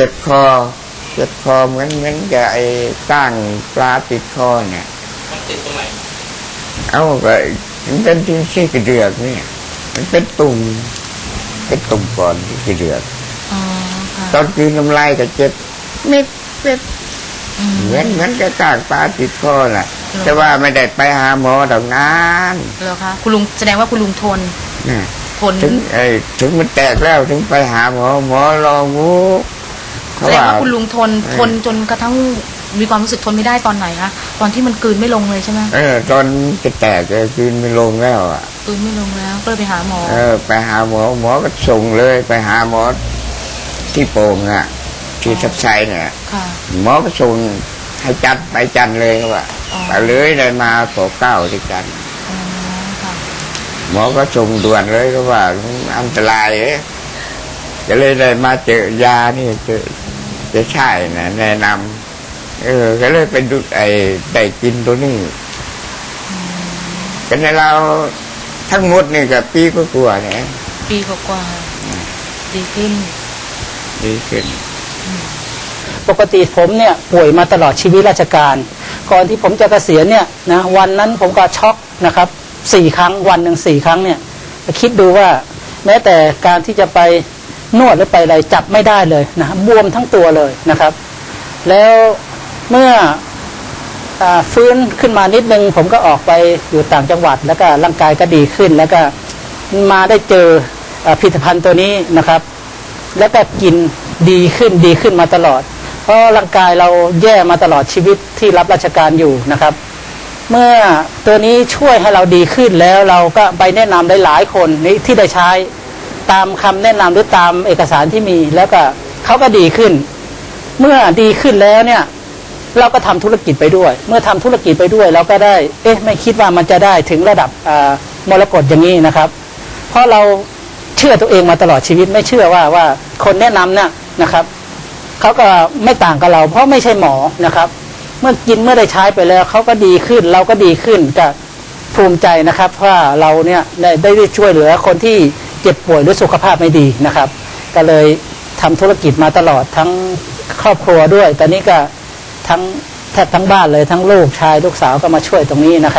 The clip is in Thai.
จ็บคอ เจ็บคอเหมือนเหมือนกับไอ้ก้างปลาติดคอเนี่ยมันติดตรงไหนเอาก็มันเป็นที่ที่กระเดือกเนี่ย มันเป็นตุ่มเป็นตุ่มก่อนที่กระเดือกอ๋อค่ะตอนคืนน้ำลายก็เจ็บเม็ดเม็ดอืมเหมือนเหมือนกับกากปลาติดคอน่ะหรอแต่ว่าไม่ได้ไปหาหมอดอกนานเหรอคะคุณลุงแสดงว่าคุณลุงทนนะทนถึงไอ้ถึงมันแตกแล้วถึงไปหาหมอหมอรองูเขา แสดงว่าว่าคุณลุงทนเออทนจนกระทั่งมีความรู้สึกทนไม่ได้ตอนไหนคะตอนที่มันกลืนไม่ลงเลยใช่ไหมเออตอนจะแตกก็คืนไม่ลงแล้วอะกลืนไม่ลงแล้วก็เลยไปหาหมอ เออ ไปหาหมอหมอก็ส่งเลยไปหาหมอที่โป่งอะ ที่ทับไซเนี่ยค่ะหมอก็ส่งให้จัดไปจันทร์เลยว่าอ๋อไปเลยเลยมาขอเก้าที่จันทร์อ๋อค่ะหมอก็ส่งด่วนเลยก็ว่ามันอันตรายเอ๊ะก็เลยได้มาเจอยานี่เจอ จะใช่นะแนะนำเออ ก็เลยไปดูไอ้ได้กินตัวนี้กันในเราทั้งหมดนี่กับปีก็กลัวาๆเนี่ยปีกว่าๆดีขึ้น ดีขึ้น ปกติผมเนี่ย ป่วยมาตลอดชีวิตราชการ ก่อนที่ผมจะเกษียณเนี่ยนะวันนั้นผมก็ช็อกนะครับสี่ครั้งวันหนึ่งสี่ครั้งเนี่ยคิดดูว่า แม้แต่การที่จะไป นวดหรือไปอะไรจับไม่ได้เลยนะบวมทั้งตัวเลยนะครับ แล้วเมื่ออฟื้นขึ้นมานิดนึง ผมก็ออกไปอยู่ต่างจังหวัด แล้วก็ร่างกายก็ดีขึ้น แล้วก็มาได้เจออผลิตภัณฑ์ตัวนี้นะครับ แล้วก็กินดีขึ้นดีขึ้นมาตลอด เพราะร่างกายเราแย่มาตลอดชีวิตที่รับราชการอยู่นะครับ เมื่อตัวนี้ช่วยให้เราดีขึ้นแล้วเราก็ไปแนะนำได้หลายคนนี้ที่ได้ใช้ ตามคำแนะนำหรือตามเอกสารที่มี แล้วก็เขาก็ดีขึ้น เมื่อดีขึ้นแล้วเนี่ย เราก็ทำธุรกิจไปด้วย เมื่อทำธุรกิจไปด้วยเราก็ได้ เอ๊ะ ไม่คิดว่ามันจะได้ถึงระดับอ่ามรกตอย่างนี้นะครับ เพราะเราเชื่อตัวเองมาตลอดชีวิตไม่เชื่อว่าว่าคนแนะนำเนี่ยนะครับเขาก็ไม่ต่างกับเรา เพราะไม่ใช่หมอนะครับ เมื่อกินเมื่อได้ใช้ไปแล้วเขาก็ดีขึ้น เราก็ดีขึ้นก็ภูมิใจนะครับว่าเราเนี่ยได้ได้ช่วยเหลือคนที่ เจ็บป่วยหรือสุขภาพไม่ดีนะครับ ก็เลยทำธุรกิจมาตลอดทั้งครอบครัวด้วย ตอนนี้ก็ทั้งแทบทั้งบ้านเลยทั้งลูกชายลูกสาวก็มาช่วยตรงนี้นะครับ